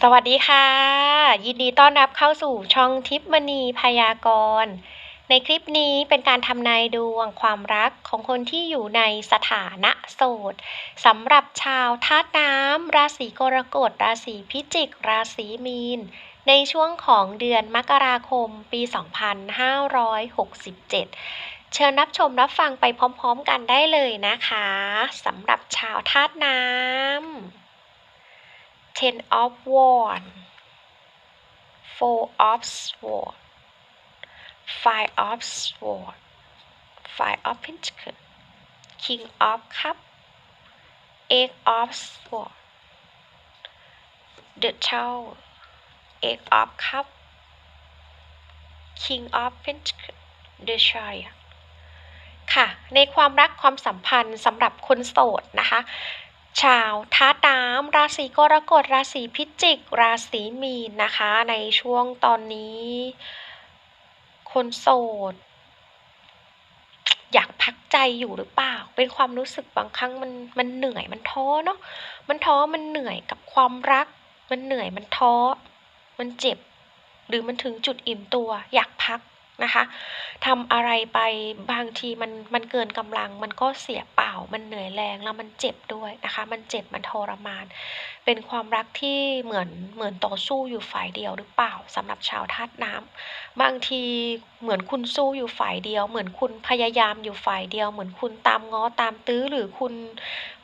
สวัสดีค่ะ ยินดีต้อนรับเข้าสู่ช่องทิพย์มณีพยากรณ์ในคลิปนี้เป็นการทำนายดวงความรักของคนที่อยู่ในสถานะโสดสำหรับชาวธาตุน้ำราศีกรกฎ ราศีพิจิก ราศีมีน ในช่วงของเดือนมกราคมปี 2567เชิญรับชมรับฟังไปพร้อมๆกันได้เลยนะคะสำหรับชาวธาตุน้ำ ten of wands four of swords five of swords five of pentacles king of cup eight of swords the tower eight of cup king of pentacles the chariot ค่ะในความรักความสัมพันธ์สำหรับคนโสดนะคะ ชาวธาตุน้ำราศีกรกฎราศีพิจิก ราศีมีนนะคะ ในช่วงตอนนี้ คนโสด อยากพักใจอยู่หรือเปล่า เป็นความรู้สึกบางครั้งมันมันเหนื่อยมันท้อเนาะมันท้อมันเหนื่อยกับความรัก มันเหนื่อยมันท้อ มันเจ็บ หรือมันถึงจุดอิ่มตัว อยากพัก นะคะทำอะไรไปบางทีมันมันเกินกำลัง มันก็เสียเปล่า มันเหนื่อยแรงแล้วมันเจ็บด้วยนะคะ มันเจ็บมันทรมาน เป็นความรักที่เหมือนเหมือนต่อสู้อยู่ฝ่ายเดียวหรือเปล่าสำหรับชาวธาตุน้ำบางทีเหมือนคุณสู้อยู่ฝ่ายเดียว เหมือนคุณพยายามอยู่ฝ่ายเดียว เหมือนคุณตามง้อตามตื้อหรือคุณ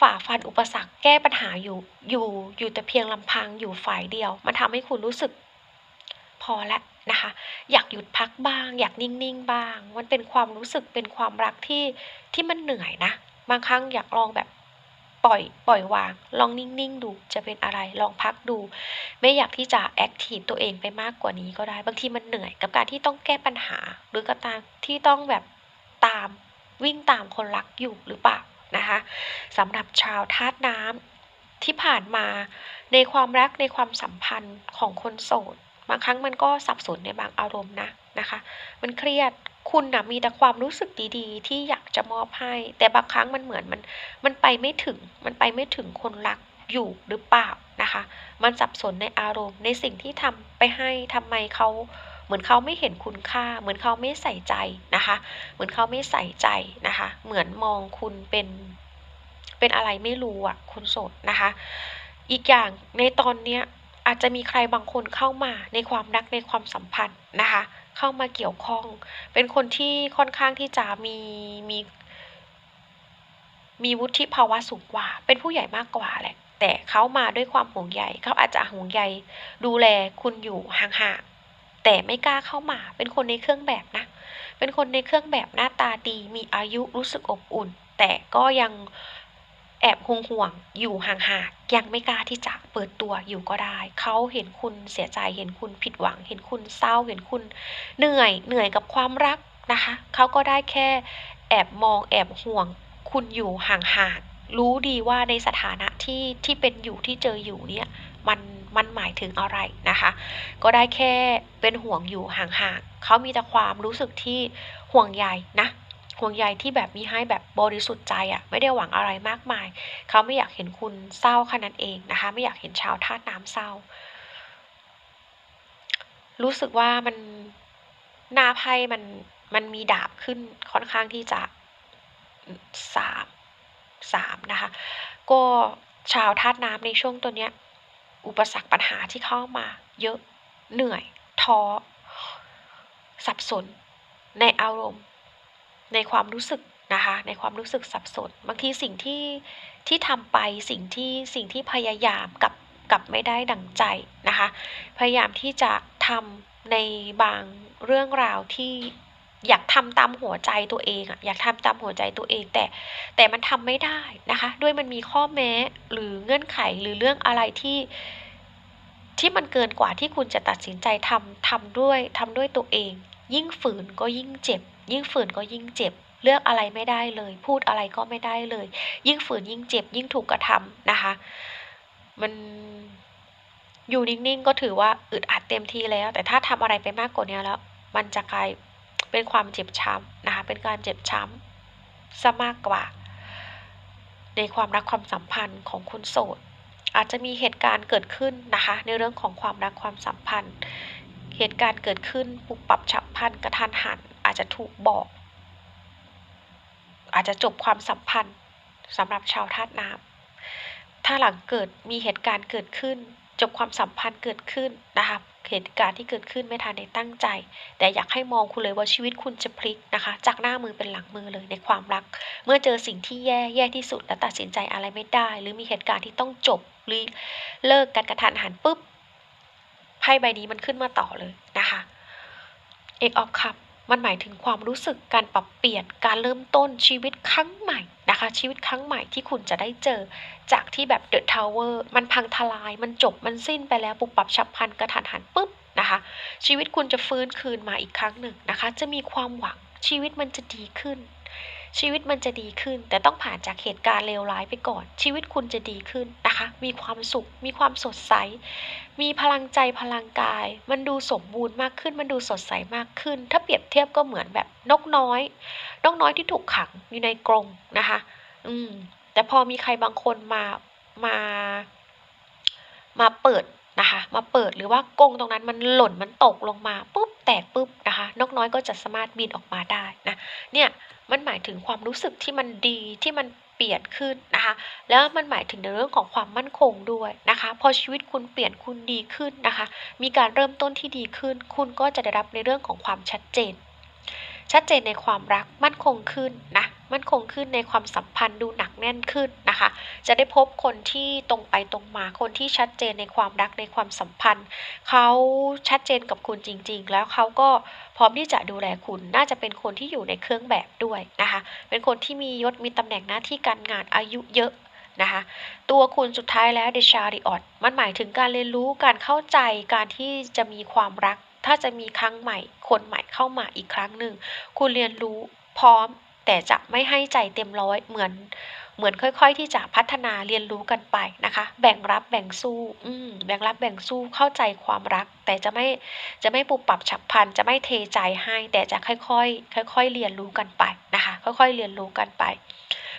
ฝ่าฟันอุปสรรคแก้ปัญหาอยู่อยู่อยู่แต่เพียงลำพังอยู่ฝ่ายเดียว มันทำให้คุณรู้สึกพอแล้ว นะคะ อยากหยุดพักบ้าง อยากนิ่งๆบ้าง มันเป็นความรู้สึกเป็นความรักที่ที่มันเหนื่อยนะ บางครั้งอยากลองแบบปล่อยปล่อยวาง ลองนิ่งๆดูจะเป็นอะไรลองพักดู ไม่อยากที่จะแอคทีฟตัวเองไปมากกว่านี้ก็ได้ บางทีมันเหนื่อยกับการที่ต้องแก้ปัญหา หรือกับการที่ต้องแบบตามวิ่งตามคนรักอยู่หรือเปล่านะคะสำหรับชาวธาตุน้ำที่ผ่านมาในความรักในความสัมพันธ์ของคนโสด บางครั้งมันก็สับสนในบางอารมณ์นะนะคะ มันเครียดคุณนะมีแต่ความรู้สึกดีๆ ที่อยากจะมอบให้ แต่บางครั้งมันเหมือนมันมันไปไม่ถึง มันไปไม่ถึงคนรักอยู่หรือเปล่านะคะ มันสับสนในอารมณ์ ในสิ่งที่ทำไปให้ทำไมเขาเหมือนเขาไม่เห็นคุณค่า เหมือนเขาไม่ใส่ใจนะคะ เหมือนเขาไม่ใส่ใจนะคะ เหมือนมองคุณเป็นเป็นอะไรไม่รู้อะคุณโสดนะคะ อีกอย่างในตอนเนี้ย อาจจะมีใครบางคนเข้ามาในความรักในความสัมพันธ์นะคะ เข้ามาเกี่ยวข้อง เป็นคนที่ค่อนข้างที่จะมีมี มีวุฒิภาวะสูงกว่า เป็นผู้ใหญ่มากกว่าแหละ แต่เขามาด้วยความห่วงใยเขาอาจจะห่วงใยดูแลคุณอยู่ห่างๆแต่ไม่กล้าเข้ามา เป็นคนในเครื่องแบบนะ เป็นคนในเครื่องแบบหน้าตาดี มีอายุรู้สึกอบอุ่น แต่ก็ยัง แอบห่วงห่วงอยู่ห่างๆยังไม่กล้าที่จะเปิดตัวอยู่ก็ได้ เขาเห็นคุณเสียใจเห็นคุณผิดหวัง เห็นคุณเศร้าเห็นคุณเหนื่อยเหนื่อยกับความรักนะคะเขาก็ได้แค่แอบมองแอบห่วง คุณอยู่ห่างๆรู้ดีว่าในสถานะที่ที่เป็นอยู่ที่เจออยู่เนี่ยมันมันหมายถึงอะไรนะคะ ก็ได้แค่เป็นห่วงอยู่ห่างๆเขามีแต่ความรู้สึกที่ห่วงใยนะ ห่วงใยที่แบบมีให้แบบบริสุทธิ์ใจอะ่ะไม่ได้หวังอะไรมากมาย เขาไม่อยากเห็นคุณเศร้าแค่นั้นเองนะคะ ไม่อยากเห็นชาวธาตุน้ำเศร้า รู้สึกว่ามันหน้าไพ่มันมันมีดาบขึ้นค่อนข้างที่จะสามสามนะคะ ก็ชาวธาตุน้ำในช่วงตัวเนี้ย อุปสรรคปัญหาที่เข้ามา เยอะเหนื่อยท้อสับสนในอารมณ์ ในความรู้สึกนะคะในความรู้สึกสับสน บางทีสิ่งที่ที่ทำไปสิ่งที่สิ่งที่พยายามกับกับไม่ได้ดังใจนะคะพยายามที่จะทำในบางเรื่องราวที่อยากทำตามหัวใจตัวเองอะอยากทำตามหัวใจตัวเองแต่แต่มันทำไม่ได้นะคะ ด้วยมันมีข้อแม้หรือเงื่อนไขหรือเรื่องอะไรที่ ที่มันเกินกว่าที่คุณจะตัดสินใจทำทำด้วยทำด้วยตัวเอง ยิ่งฝืนก็ยิ่งเจ็บ ยิ่งฝืนก็ยิ่งเจ็บ เลือกอะไรไม่ได้เลย พูดอะไรก็ไม่ได้เลย ยิ่งฝืนยิ่งเจ็บ ยิ่งถูกกระทำนะคะ มันอยู่นิ่งๆก็ถือว่าอึดอัดเต็มที่แล้ว แต่ถ้าทำอะไรไปมากกว่านี้แล้ว มันจะกลายเป็นความเจ็บช้ำนะคะ เป็นการเจ็บช้ำซะมากกว่า ในความรักความสัมพันธ์ของคนโสดอาจจะมีเหตุการณ์เกิดขึ้นนะคะ ในเรื่องของความรักความสัมพันธ์ เหตุการณ์เกิดขึ้นปุบปรับฉับพลันกระทันหัน อาจจะถูกบอก อาจจะจบความสัมพันธ์สำหรับชาวธาตุน้ำถ้าหลังเกิดมีเหตุการณ์เกิดขึ้น จบความสัมพันธ์เกิดขึ้นนะคะเหตุการณ์ที่เกิดขึ้นไม่ทันในตั้งใจ แต่อยากให้มองคุณเลยว่าชีวิตคุณจะพลิกนะคะ จากหน้ามือเป็นหลังมือเลยในความรัก เมื่อเจอสิ่งที่แย่แย่ที่สุดและตัดสินใจอะไรไม่ได้ หรือมีเหตุการณ์ที่ต้องจบหรือเลิกกันกระทันหันปุ๊บ ไพ่ใบนี้มันขึ้นมาต่อเลยนะคะเอกออฟคัพมันหมายถึงความรู้สึกการปรับเปลี่ยนการเริ่มต้นชีวิตครั้งใหม่นะคะ ชีวิตครั้งใหม่ที่คุณจะได้เจอ จากที่แบบเดอะทาวเวอร์มันพังทลายมันจบมันสิ้นไปแล้วปุบปับฉับพลันกระทันหันปุ๊บนะคะ ชีวิตคุณจะฟื้นคืนมาอีกครั้งหนึ่งนะคะ จะมีความหวังชีวิตมันจะดีขึ้น ชีวิตมันจะดีขึ้น แต่ต้องผ่านจากเหตุการณ์เลวร้ายไปก่อน ชีวิตคุณจะดีขึ้นนะคะ มีความสุข มีความสดใส มีพลังใจพลังกาย มันดูสมบูรณ์มากขึ้น มันดูสดใสมากขึ้น ถ้าเปรียบเทียบก็เหมือนแบบนกน้อย นกน้อยที่ถูกขังอยู่ในกรงนะคะ อืม แต่พอมีใครบางคนมา มา มาเปิด นะคะ มาเปิดหรือว่ากงตรงนั้นมันหล่นมันตกลงมาปุ๊บแตกปุ๊บนะคะนกน้อยก็จะสามารถบินออกมาได้นะเนี่ยมันหมายถึงความรู้สึกที่มันดีที่มันเปลี่ยนขึ้นนะคะแล้วมันหมายถึงในเรื่องของความมั่นคงด้วยนะคะ พอชีวิตคุณเปลี่ยนคุณดีขึ้นนะคะ มีการเริ่มต้นที่ดีขึ้น คุณก็จะได้รับในเรื่องของความชัดเจน ชัดเจนในความรักมั่นคงขึ้นนะ มั่นคงขึ้นในความสัมพันธ์ดูหนักแน่นขึ้นนะคะ จะได้พบคนที่ตรงไปตรงมาคนที่ชัดเจนในความรักในความสัมพันธ์เขาชัดเจนกับคุณจริง ๆ แล้วเขาก็พร้อมที่จะดูแลคุณน่าจะเป็นคนที่อยู่ในเครื่องแบบด้วยนะคะ เป็นคนที่มียศมีตำแหน่งหน้าที่การงานอายุเยอะนะคะตัวคุณสุดท้ายแล้วเดชาริออตมันหมายถึงการเรียนรู้การเข้าใจการที่จะมีความรัก ถ้าจะมีครั้งใหม่ คนใหม่เข้ามาอีกครั้งหนึ่ง คุณเรียนรู้พร้อม แต่จะไม่ให้ใจเต็มร้อยเหมือนเหมือนค่อยๆ ที่จะพัฒนาเรียนรู้กันไปนะคะ แบ่งรับแบ่งสู้ อืมแบ่งรับแบ่งสู้เข้าใจความรัก แต่จะไม่จะไม่ปุบปรับฉับพลันจะไม่เทใจให้ แต่จะค่อยๆ ค่อย ๆ เรียนรู้กันไปนะคะ ค่อยๆ เรียนรู้กันไป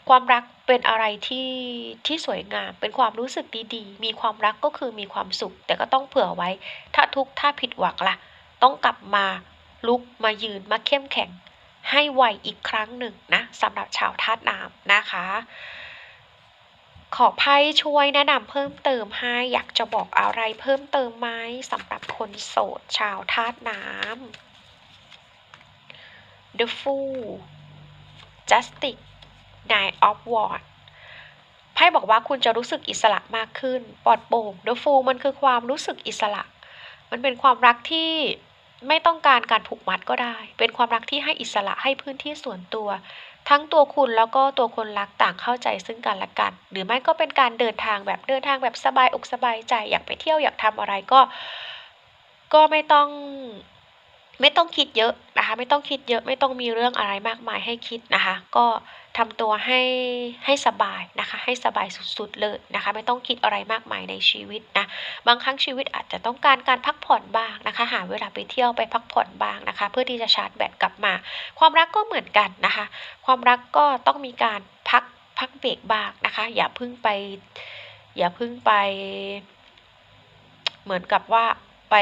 ความรักเป็นอะไรที่ที่สวยงาม เป็นความรู้สึกดีๆ มีความรักก็คือมีความสุข แต่ก็ต้องเผื่อไว้ ถ้าทุกข์ถ้าผิดหวังล่ะ ต้องกลับมาลุกมายืนมาเข้มแข็ง ให้ไวอีกครั้งหนึ่งนะสำหรับชาวธาตุน้ำนะคะ ขอไพ่ช่วยแนะนำเพิ่มเติมให้อยากจะบอกอะไรเพิ่มเติมไหมสำหรับคนโสดชาวธาตุน้ำ The Fool Justice Nine of Wands ไพ่บอกว่าคุณจะรู้สึกอิสระมากขึ้น ปลอดโปร่ง The Fool มันคือความรู้สึกอิสระ มันเป็นความรักที่ ไม่ต้องการการผูกมัดก็ได้ เป็นความรักที่ให้อิสระให้พื้นที่ส่วนตัว ทั้งตัวคุณแล้วก็ตัวคนรักต่างเข้าใจซึ่งกันและกัน หรือไม่ก็เป็นการเดินทางแบบเดินทางแบบสบายอกสบายใจอยากไปเที่ยวอยากทำอะไรก็ ก็ไม่ต้อง ไม่ต้องคิดเยอะนะคะ ไม่ต้องคิดเยอะไม่ต้องมีเรื่องอะไรมากมายให้คิดนะคะ ก็ทำตัวให้ให้สบายนะคะ ให้สบายสุดๆเลยนะคะ ไม่ต้องคิดอะไรมากมายในชีวิตนะบางครั้งชีวิตอาจจะต้องการการพักผ่อนบ้างนะคะ หาเวลาไปเที่ยวไปพักผ่อนบ้างนะคะ เพื่อที่จะชาร์จแบตกลับมา ความรักก็เหมือนกันนะคะ ความรักก็ต้องมีการพักพักเบรกบ้างนะคะ อย่าพึ่งไป อย่าพึ่งไป เหมือนกับว่าไป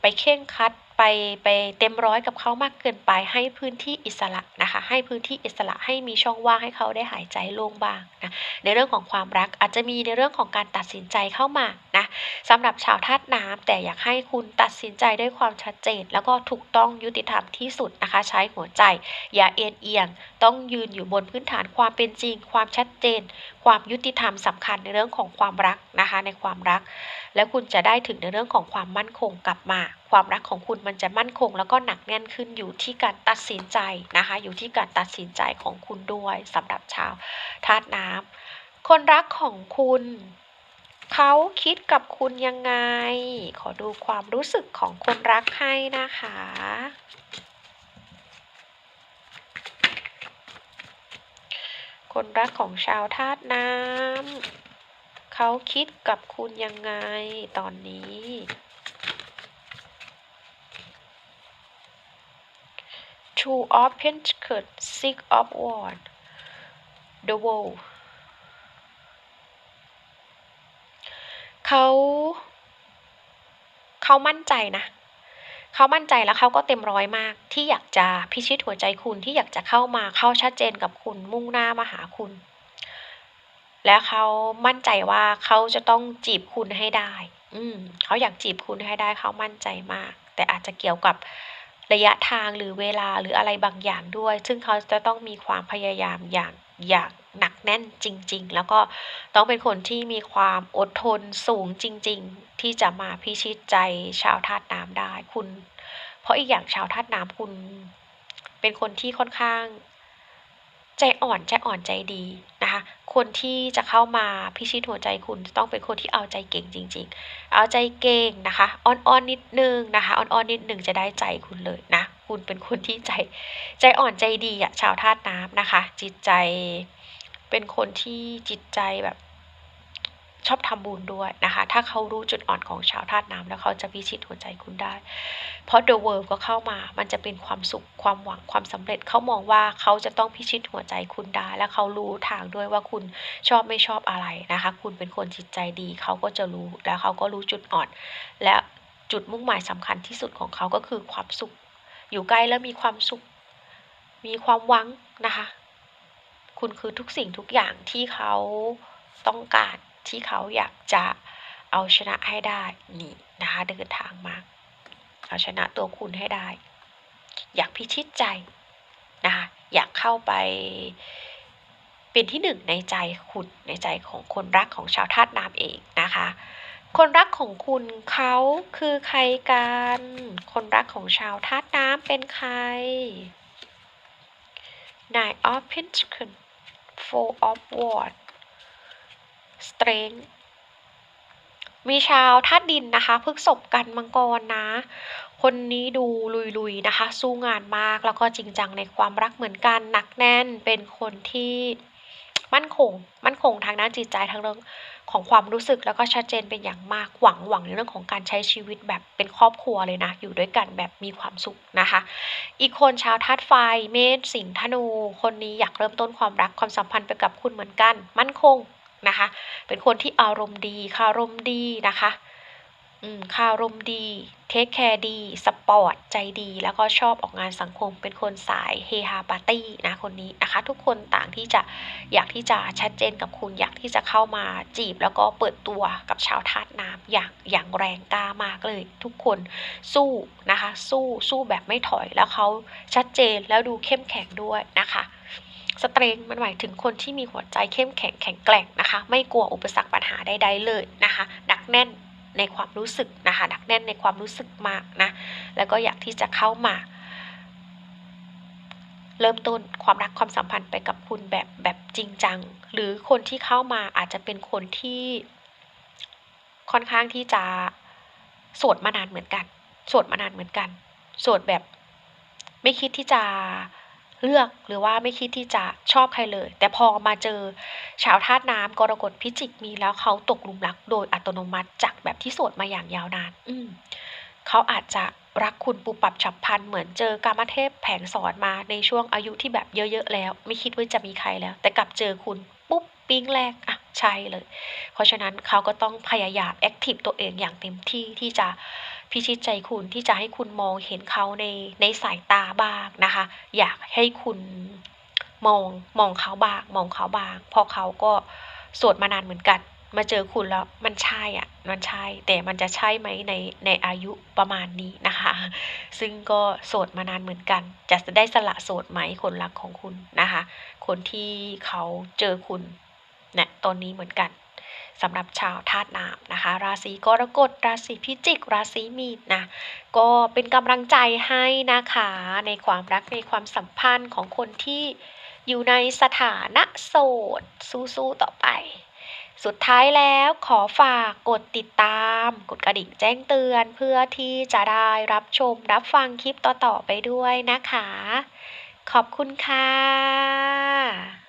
ไปเข่งคัด ไปไปเต็มร้อยกับเขามากเกินไปให้พื้นที่อิสระนะคะ ให้พื้นที่อิสระให้มีช่องว่างให้เขาได้หายใจโล่งบ้างนะในเรื่องของความรักอาจจะมีในเรื่องของการตัดสินใจเข้ามานะสำหรับชาวธาตุน้ำแต่อยากให้คุณตัดสินใจด้วยความชัดเจน แล้วก็ถูกต้องยุติธรรมที่สุดนะคะ ใช้หัวใจ อย่าเอ็นเอียง ต้องยืนอยู่บนพื้นฐานความเป็นจริง ความชัดเจน ความยุติธรรมสำคัญในเรื่องของความรักนะคะในความรัก แล้วคุณจะได้ถึงในเรื่องของความมั่นคงกลับมา ความรักของคุณมันจะมั่นคง แล้วก็หนักแน่นขึ้นอยู่ที่การตัดสินใจนะคะ อยู่ที่การตัดสินใจของคุณด้วยสำหรับชาวธาตุน้ำคนรักของคุณเขาคิดกับคุณยังไง ขอดูความรู้สึกของคนรักให้นะคะ คนรักของชาวธาตุน้ำเขาคิดกับคุณยังไงตอนนี้ Two of Pentacles Six of Wands The World เขา เขามั่นใจนะ เขามั่นใจแล้วเขาก็เต็มร้อยมาก ที่อยากจะพิชิตหัวใจคุณที่อยากจะเข้ามาเข้าชัดเจนกับคุณมุ่งหน้ามาหาคุณ และเขามั่นใจว่าเขาจะต้องจีบคุณให้ได้ อืมเขาอยากจีบคุณให้ได้เขามั่นใจมาก แต่อาจจะเกี่ยวกับระยะทางหรือเวลาหรืออะไรบางอย่างด้วย ซึ่งเขาจะต้องมีความพยายามอย่างอย่าง หนักแน่นจริง ๆ แล้วก็ต้องเป็นคนที่มีความอดทนสูงจริง ๆ ที่จะมาพิชิตใจชาวธาตุน้ำได้คุณ เพราะอีกอย่างชาวธาตุน้ำคุณ เป็นคนที่ค่อนข้าง ใจอ่อนใจอ่อนใจดีนะคะ คนที่จะเข้ามาพิชิตหัวใจคุณต้องเป็นคนที่เอาใจเก่งจริง ๆ เอาใจเก่งนะคะอ่อนๆนิดนึงนะคะอ่อนๆนิดนึงจะได้ใจคุณเลยนะคุณเป็นคนที่ใจ ใจอ่อนใจดีอะชาวธาตุน้ำนะคะ จิตใจ เป็นคนที่จิตใจแบบชอบทำบุญด้วยนะคะ ถ้าเขารู้จุดอ่อนของชาวธาตุน้ำแล้วเขาจะพิชิตหัวใจคุณได้ เพราะ The World ก็เข้ามา มันจะเป็นความสุข ความหวัง ความสำเร็จ เขามองว่าเขาจะต้องพิชิตหัวใจคุณได้ และเขารู้ทางด้วยว่าคุณชอบไม่ชอบอะไรนะคะ คุณเป็นคนจิตใจดี เขาก็จะรู้ แล้วเขาก็รู้จุดอ่อน และจุดมุ่งหมายสำคัญที่สุดของเขาก็คือความสุข อยู่ใกล้แล้วมีความสุข มีความหวังนะคะ คุณคือทุกสิ่งทุกอย่างที่เขาต้องการที่เขาอยากจะเอาชนะให้ได้นี่นะคะเดินทางมาเอาชนะตัวคุณให้ได้ อยากพิชิตใจนะคะอยากเข้าไปเป็นที่หนึ่งในใจคุณในใจของคนรักของชาวธาตุน้ำเองนะคะ คนรักของคุณเขาคือใครกัน คนรักของชาวธาตุน้ำเป็นใคร Nine of Pentacles full of Wands Strength มีชาวธาตุดินนะคะพึกศพกันมังกรนะ คนนี้ดูลุยๆนะคะ สู้งานมากแล้วก็จริงจังในความรักเหมือนกันหนักแน่นเป็นคนที่มั่นคง มั่นคงทางด้านจิตใจทั้งเรื่อง ของความรู้สึกแล้วก็ชัดเจนเป็นอย่างมากหวังหวังในเรื่องของการใช้ชีวิตแบบเป็นครอบครัวเลยนะ อยู่ด้วยกันแบบมีความสุขนะคะ อีกคนชาวธาตุไฟเมษสิงห์ธนู คนนี้อยากเริ่มต้นความรักความสัมพันธ์ไปกับคุณเหมือนกัน มั่นคงนะคะ เป็นคนที่อารมณ์ดีคารมดีนะคะ คารมดี เทคแคร์ดี สปอร์ต ใจดี แล้วก็ชอบออกงานสังคม เป็นคนสายเฮฮาปาร์ตี้นะคนนี้นะคะ ทุกคนต่างที่จะอยากที่จะชัดเจนกับคุณ อยากที่จะเข้ามาจีบ แล้วก็เปิดตัวกับชาวธาตุน้ำอย่างอย่างแรงกล้ามากเลย ทุกคนสู้นะคะ สู้สู้แบบไม่ถอย แล้วเขาชัดเจนแล้วดูเข้มแข็งด้วยนะคะสเตรงมันหมายถึงคนที่มีหัวใจเข้มแข็งแข็งแกร่งนะคะ ไม่กลัวอุปสรรคปัญหาใดๆเลยนะคะดักแน่น ในความรู้สึกนะคะดักแน่นในความรู้สึกมากนะแล้วก็อยากที่จะเข้ามา เริ่มต้นความรักความสัมพันธ์ไปกับคุณแบบแบบจริงจัง หรือคนที่เข้ามาอาจจะเป็นคนที่ค่อนข้างที่จะโสดมานานเหมือนกันโสดมานานเหมือนกันโสดแบบไม่คิดที่จะ เลือกหรือว่าไม่คิดที่จะชอบใครเลย แต่พอมาเจอชาวธาตุน้ำกรกฎพิจิกมีแล้วเขาตกหลุมรักโดยอัตโนมัติจากแบบที่โสดมาอย่างยาวนาน อืมเขาอาจจะรักคุณปุบปับฉับพันเหมือนเจอกามเทพแผงสอนมาในช่วงอายุที่แบบเยอะๆแล้ว ไม่คิดว่าจะมีใครแล้ว แต่กลับเจอคุณปุ๊บปิ้งแรกอะใช่เลย เพราะฉะนั้นเขาก็ต้องพยายามแอคทีฟตัวเองอย่างเต็มที่ที่จะ พิชิตใจคุณที่จะให้คุณมองเห็นเขาในในสายตาบ้างนะคะ อยากให้คุณมองมองเขาบ้างมองเขาบ้างเพราะเขาก็โสดมานานเหมือนกัน มาเจอคุณแล้วมันใช่อะ มันใช่ แต่มันจะใช่ไหมในในอายุประมาณนี้นะคะ ซึ่งก็โสดมานานเหมือนกัน จะได้สละโสดไหมคนรักของคุณนะคะ คนที่เขาเจอคุณเนี่ยตอนนี้เหมือนกัน สำหรับชาวธาตุน้ำนะคะ ราศีกรกฎราศีพิจิก ราศีมีนนะก็เป็นกำลังใจให้นะคะ ในความรักในความสัมพันธ์ของคนที่อยู่ในสถานะโสดสู้ๆต่อไป สุดท้ายแล้วขอฝากกดติดตาม กดกระดิ่งแจ้งเตือนเพื่อที่จะได้รับชมรับฟังคลิปต่อๆไปด้วยนะคะ ขอบคุณค่ะ